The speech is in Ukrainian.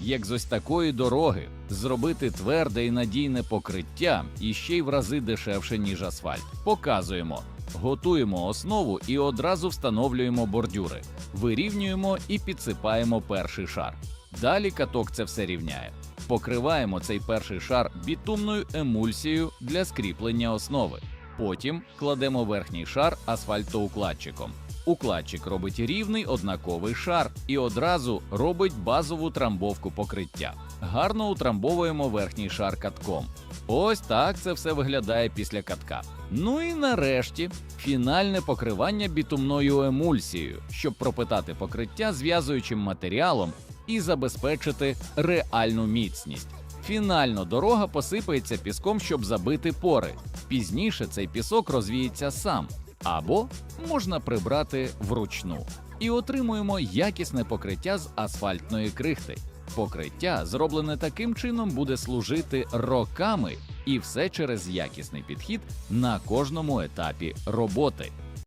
як з ось такої дороги, зробити тверде і надійне покриття і ще й в рази дешевше, ніж асфальт. Показуємо. Готуємо основу і одразу встановлюємо бордюри, вирівнюємо і підсипаємо перший шар. Далі каток це все рівняє. Покриваємо цей перший шар бітумною емульсією для скріплення основи. Потім кладемо верхній шар асфальтоукладчиком. Укладчик робить рівний однаковий шар і одразу робить базову трамбовку покриття. Гарно утрамбовуємо верхній шар катком. Ось так це все виглядає після катка. Ну і нарешті фінальне покривання бітумною емульсією, щоб пропитати покриття зв'язуючим матеріалом і забезпечити реальну міцність. Фінально дорога посипається піском, щоб забити пори. Пізніше цей пісок розвіється сам, або можна прибрати вручну. І отримуємо якісне покриття з асфальтної крихти. Покриття, зроблене таким чином, буде служити роками, і все через якісний підхід на кожному етапі роботи.